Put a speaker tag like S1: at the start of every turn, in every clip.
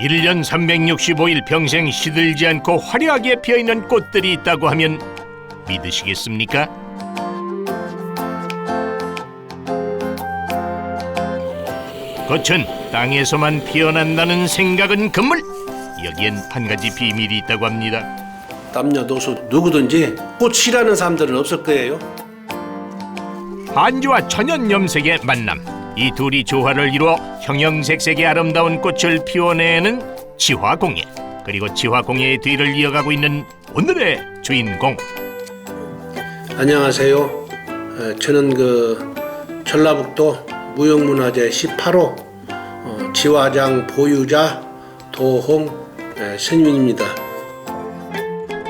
S1: 일년 365일 평생 시들지 않고 화려하게 피어있는 꽃들이 있다고 하면 믿으시겠습니까? 꽃은 땅에서만 피어난다는 생각은 금물. 여기엔 한 가지 비밀이 있다고 합니다.
S2: 남녀노소 누구든지 꽃 싫어하는 사람들은 없을 거예요.
S1: 한지와 천연 염색의 만남. 이 둘이 조화를 이루어 형형색색의 아름다운 꽃을 피워내는 지화공예. 그리고 지화공예의 뒤를 이어가고 있는 오늘의 주인공.
S2: 안녕하세요. 에, 저는 그 전라북도 무형문화재 18호 어, 지화장 보유자 도홍 에, 스님입니다.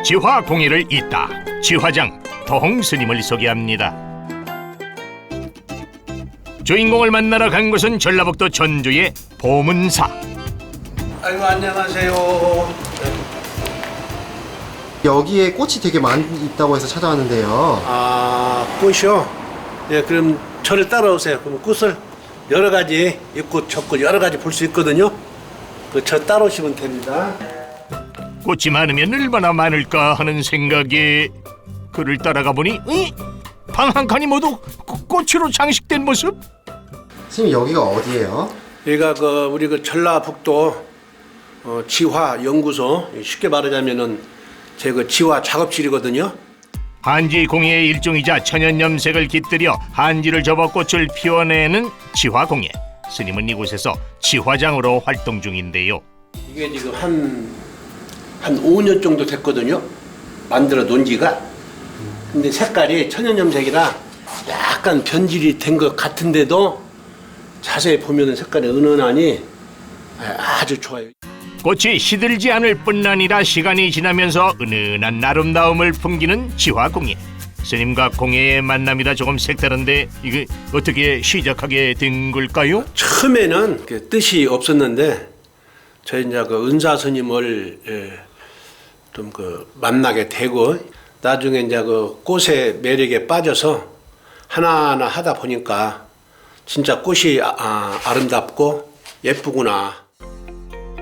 S1: 지화공예를 잇다 지화장 도홍 스님을 소개합니다. 주인공을 만나러 간 곳은 전라북도 전주의 보문사.
S2: 아이고 안녕하세요.
S3: 여기에 꽃이 되게 많이 있다고 해서 찾아왔는데요.
S2: 아 꽃이요? 네 그럼 저를 따라오세요. 그럼 꽃을 여러 가지 이꽃 저꽃 여러 가지 볼 수 있거든요. 그 저 따라오시면 됩니다.
S1: 꽃이 많으면 얼마나 많을까 하는 생각에 그를 따라가 보니 방 한 칸이 모두 꽃- 꽃으로 장식된 모습.
S3: 선생님 여기가 어디예요?
S2: 여기가 그 우리 그 전라북도 어, 지화 연구소 쉽게 말하자면은 제 그 지화 작업실이거든요.
S1: 한지 공예의 일종이자 천연 염색을 깃들여 한지를 접어 꽃을 피워내는 지화공예. 스님은 이곳에서 지화장으로 활동 중인데요.
S2: 이게 지금 한, 한 5년 정도 됐거든요. 만들어 놓은 지가. 근데 색깔이 천연염색이라 약간 변질이 된 것 같은데도 자세히 보면 색깔이 은은하니 아주 좋아요.
S1: 꽃이 시들지 않을 뿐 아니라 시간이 지나면서 은은한 아름다움을 풍기는 지화공예. 스님과 공예의 만남이라 조금 색다른데 이게 어떻게 시작하게 된 걸까요?
S2: 처음에는 그 뜻이 없었는데 저희 이제 그 은사 스님을 예, 좀그 만나게 되고 나중에 이제 그 꽃의 매력에 빠져서 하나하나 하다 보니까 진짜 꽃이 아, 아, 아름답고 예쁘구나.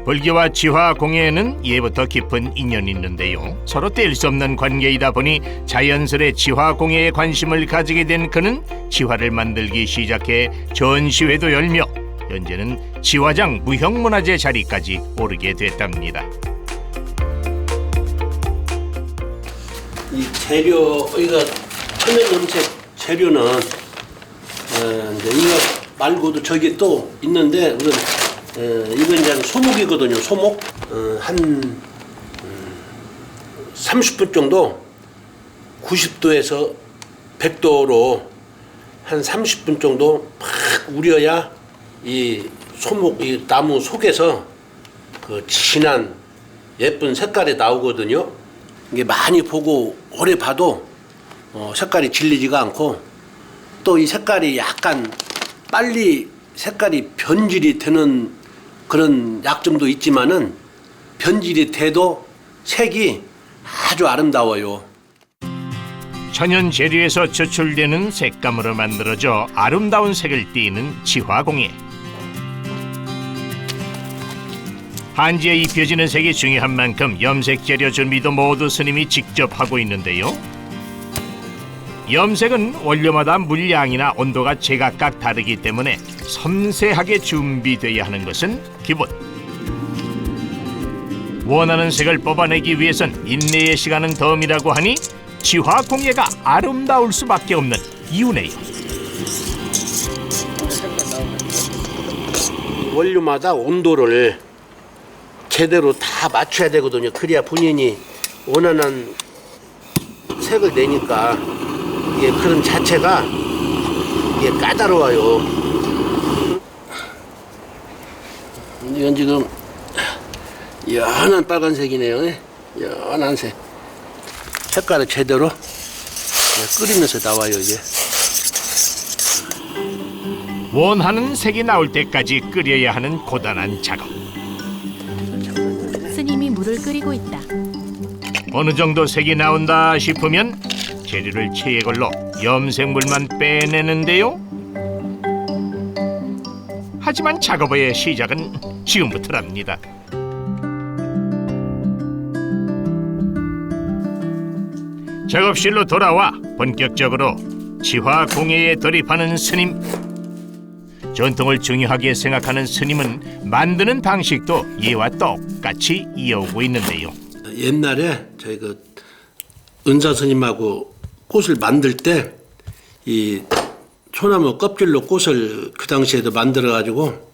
S1: 불교와 지화 공예는 예부터 깊은 인연이 있는데요. 서로 뗄 수 없는 관계이다 보니 자연스레 지화 공예에 관심을 가지게 된 그는 지화를 만들기 시작해 전시회도 열며 현재는 지화장 무형문화재 자리까지 오르게 됐답니다.
S2: 이 재료 이거 천연 염색 재료는 어, 이제 이거 말고도 저기 또 있는데 우선 어, 이건 이제 소목이거든요. 소목 어, 한 음, 30분 정도 90도에서 100도로 한 30분 정도 팍 우려야 이 소목 이 나무 속에서 그 진한 예쁜 색깔이 나오거든요. 이게 많이 보고 오래 봐도 어, 색깔이 질리지가 않고 또 이 색깔이 약간 빨리 색깔이 변질이 되는 그런 약점도 있지만은 변질이 돼도 색이 아주 아름다워요.
S1: 천연 재료에서 추출되는 색감으로 만들어져 아름다운 색을 띠는 지화공예. 한지에 입혀지는 색이 중요한 만큼 염색 재료 준비도 모두 스님이 직접 하고 있는데요. 염색은 원료마다 물량이나 온도가 제각각 다르기 때문에 섬세하게 준비돼야 하는 것은 기본. 원하는 색을 뽑아내기 위해선 인내의 시간은 덤이라고 하니 지화 공예가 아름다울 수밖에 없는 이유네요.
S2: 원료마다 온도를 제대로 다 맞춰야 되거든요. 그래야 본인이 원하는 색을 내니까 이게 그런 자체가 이게 까다로워요. 이건 지금 연한 빨간색이네요. 연한 색. 색깔을 제대로 끓이면서 나와요 이게.
S1: 원하는 색이 나올 때까지 끓여야 하는 고단한 작업.
S4: 물을 끓이고 있다.
S1: 어느 정도 색이 나온다 싶으면 재료를 체에 걸러 염색물만 빼내는데요. 하지만 작업의 시작은 지금부터랍니다. 작업실로 돌아와 본격적으로 지화 공예에 돌입하는 스님. 전통을 중요하게 생각하는 스님은 만드는 방식도 이와 똑같이 이어오고 있는데요.
S2: 옛날에 저희 그 은사 스님하고 꽃을 만들 때 이 소나무 껍질로 꽃을 그 당시에도 만들어 가지고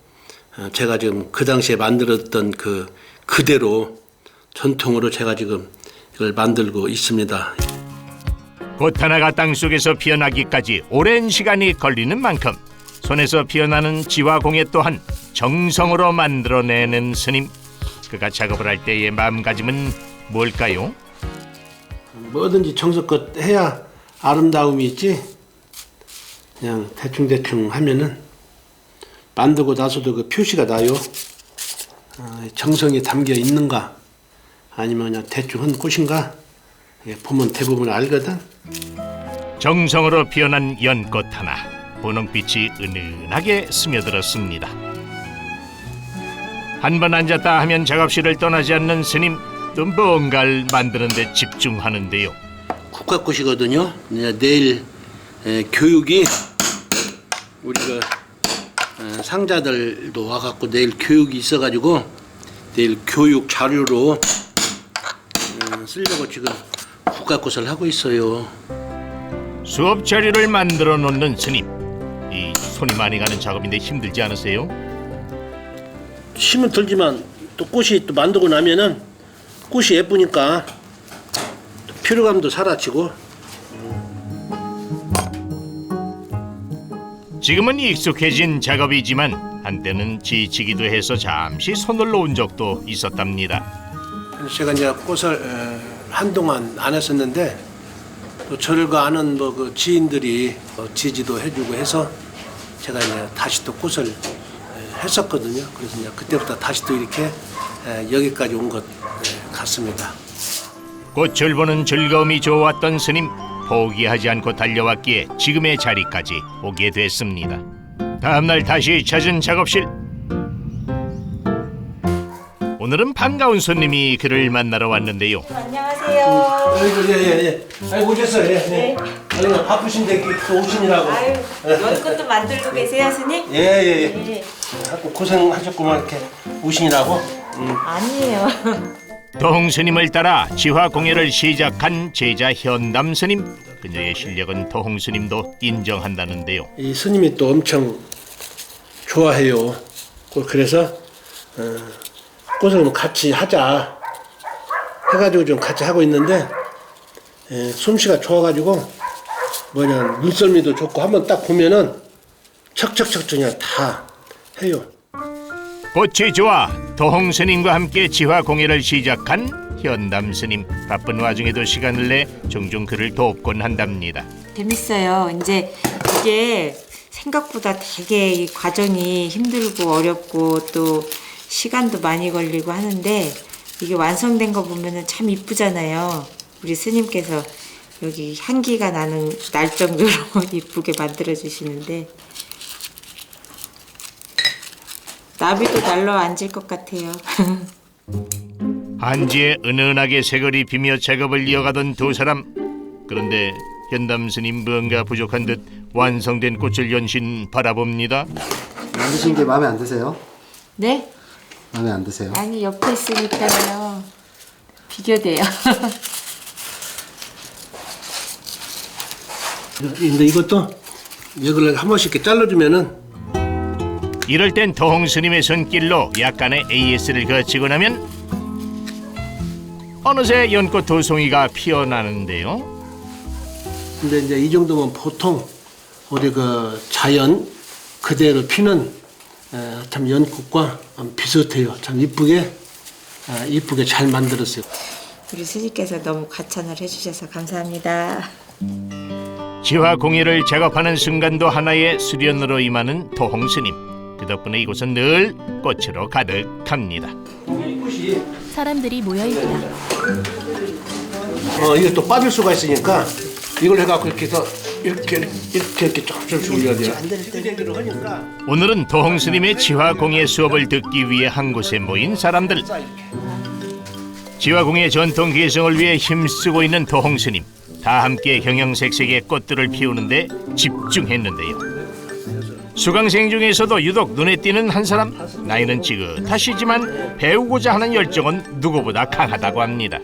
S2: 어, 제가 지금 그 당시에 만들었던 그 그대로 전통으로 제가 지금 이걸 만들고 있습니다.
S1: 꽃 하나가 땅 속에서 피어나기까지 오랜 시간이 걸리는 만큼 손에서 피어나는 지화 공예 또한 정성으로 만들어내는 스님. 그가 작업을 할 때의 마음가짐은 뭘까요?
S2: 뭐든지 정성껏 해야 아름다움이 있지. 그냥 대충 대충 하면은 만들고 나서도 그 표시가 나요. 어, 정성이 담겨 있는가 아니면 그냥 대충 한 꽃인가 예, 보면 대부분 알거든.
S1: 정성으로 피어난 연꽃 하나 분홍빛이 은은하게 스며들었습니다. 한 번 앉았다 하면 작업실을 떠나지 않는 스님 또 뭔가를 만드는 데 집중하는데요.
S2: 국가꽃이거든요. 이제 내일 에, 교육이 우리가 어, 상자들도 와갖고 내일 교육이 있어가지고 내일 교육 자료로 어, 쓰려고 지금 국가꽃을 하고 있어요.
S1: 수업 자료를 만들어 놓는 스님. 이 손이 많이 가는 작업인데 힘들지 않으세요?
S2: 힘은 들지만 또 꽃이 또 만들고 나면은 꽃이 예쁘니까 또 피로감도 사라지고
S1: 지금은 익숙해진 작업이지만 한때는 지치기도 해서 잠시 손을 놓은 적도 있었답니다.
S2: 제가 이제 꽃을 에, 한동안 안 했었는데 또 저를 그 아는 뭐 그 지인들이 어, 지지도 해주고 해서 제가 이제 다시 또 꽃을 에, 했었거든요. 그래서 이제 그때부터 다시 또 이렇게 에, 여기까지 온 것 같습니다.
S1: 꽃을 보는 즐거움이 좋았던 스님 포기하지 않고 달려왔기에 지금의 자리까지 오게 됐습니다. 다음날 다시 찾은 작업실. 오늘은 반가운 손님이 그를 만나러 왔는데요.
S4: 안녕하세요.
S2: 아이고 예예 예. 아이고 오셨어요. 예, 예. 아니 바쁘신데 이렇게 또 오시느라고.
S4: 아유, 연꽃도 만들고 계세요, 스님?
S2: 예예 예.
S4: 네.
S2: 자꾸 고생하셨구만 이렇게 오시느라고. 음.
S4: 아니에요.
S1: 도홍 스님을 따라 지화 공예를 시작한 제자 현담 스님. 그녀의 실력은 도홍 스님도 인정한다는데요.
S2: 이 스님이 또 엄청 좋아해요. 그- 그래서 어, 꽃을 좀 같이 하자 해가지고 좀 같이 하고 있는데 예, 솜씨가 좋아가지고 뭐냐 눈썰미도 좋고 한번 딱 보면은 척척척 그냥 다 해요.
S1: 꽃이 좋아 도홍 스님과 함께 지화 공예를 시작한 현담 스님. 바쁜 와중에도 시간을 내 종종 그를 돕곤 한답니다.
S4: 재밌어요. 이제 이게 생각보다 되게 이 과정이 힘들고 어렵고 또 시간도 많이 걸리고 하는데 이게 완성된 거 보면은 참 이쁘잖아요. 우리 스님께서 여기 향기가 나는 날 정도로 이쁘게 만들어 주시는데 나비도 날러 앉을 것 같아요.
S1: 한지에 은은하게 색을 입히며 작업을 이어가던 두 사람. 그런데 현담 스님 뭔가 부족한 듯 완성된 꽃을 연신 바라봅니다.
S3: 만드신 게 마음에 안 드세요?
S4: 네?
S3: 마음에 안 드세요?
S4: 아니 옆에 있으니까요 비교돼요.
S2: 근데 이것도 이걸 한 번씩 이렇게 잘라주면은
S1: 이럴 땐 도홍 스님의 손길로 약간의 AS를 거치고 나면 어느새 연꽃 두 송이가 피어나는데요.
S2: 근데 이제 이 정도면 보통 우리 그 자연 그대로 피는 에, 참 연꽃과 비슷해요. 참 이쁘게 에, 이쁘게 잘 만들었어요.
S4: 우리 스님께서 너무 과찬을 해주셔서 감사합니다.
S1: 지화 공예를 작업하는 순간도 하나의 수련으로 임하는 도홍 스님. 그 덕분에 이곳은 늘 꽃으로 가득합니다.
S5: 사람들이 모여 있다.
S2: 어 이게 또 빠질 수가 있으니까 이걸 해갖고 이렇게 해서 이렇게 이렇게 이렇게 조금씩 올려야 돼요. 띠대기로 하니까
S1: 오늘은 도홍 스님의 지화 공예 수업을 듣기 위해 한 곳에 모인 사람들. 지화 공예 전통 계승을 위해 힘쓰고 있는 도홍 스님. 다 함께 형형색색의 꽃들을 피우는데 집중했는데요. 수강생 중에서도 유독 눈에 띄는 한 사람 나이는 지긋하시지만 배우고자 하는 열정은 누구보다 강하다고 합니다.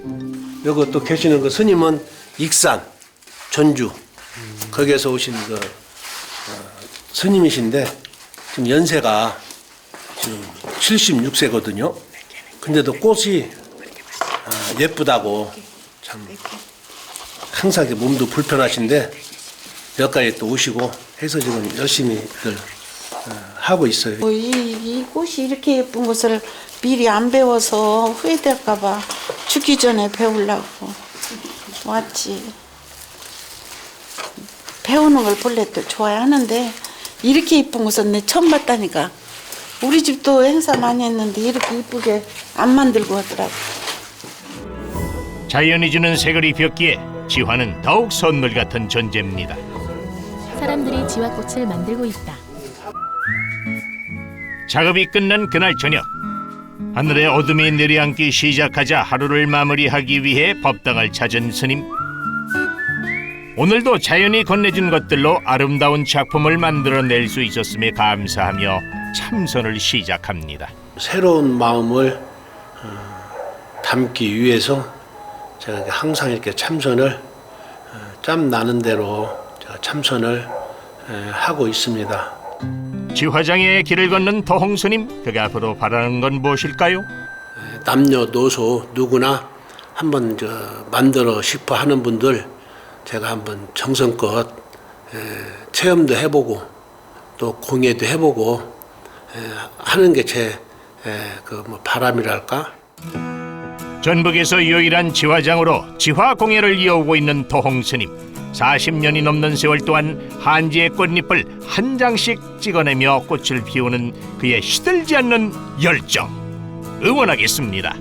S2: 여기 또 계시는 그 스님은 익산, 전주 거기에서 오신 그 어, 스님이신데 지금 연세가 지금 76세거든요. 근데도 꽃이 아, 예쁘다고 참 항상 몸도 불편하신데 여기까지 또 오시고 해서 지금 열심히들 어, 하고 있어요.
S5: 뭐 이, 이 꽃이 이렇게 예쁜 것을 미리 안 배워서 후회될까봐 죽기 전에 배우려고 왔지. 배우는 걸 본래 또 좋아하는데 이렇게 이쁜 것은 내 처음 봤다니까. 우리 집도 행사 많이 했는데 이렇게 이쁘게 안 만들고 하더라고.
S1: 자연이 주는 색을 입혔기에 지화는 더욱 선물 같은 존재입니다.
S6: 사람들이 지화꽃을 만들고 있다.
S1: 작업이 끝난 그날 저녁 하늘에 어둠이 내려앉기 시작하자 하루를 마무리하기 위해 법당을 찾은 스님 오늘도 자연이 건네준 것들로 아름다운 작품을 만들어낼 수 있었음에 감사하며 참선을 시작합니다.
S2: 새로운 마음을 어, 담기 위해서 제가 항상 이렇게 참선을 어, 짬 나는 대로 제가 참선을 에, 하고 있습니다.
S1: 지화장의 길을 걷는 도홍 스님 그가 앞으로 바라는 건 무엇일까요?
S2: 남녀노소 누구나 한번 저 만들어 싶어 하는 분들 제가 한번 정성껏 에, 체험도 해보고 또 공예도 해보고 에, 하는 게 제그뭐 바람이랄까
S1: 전북에서 유일한 지화장으로 지화 공예를 이어오고 있는 도홍 스님. 40년이 넘는 세월 동안 한지의 꽃잎을 한 장씩 찍어내며 꽃을 피우는 그의 시들지 않는 열정. 응원하겠습니다.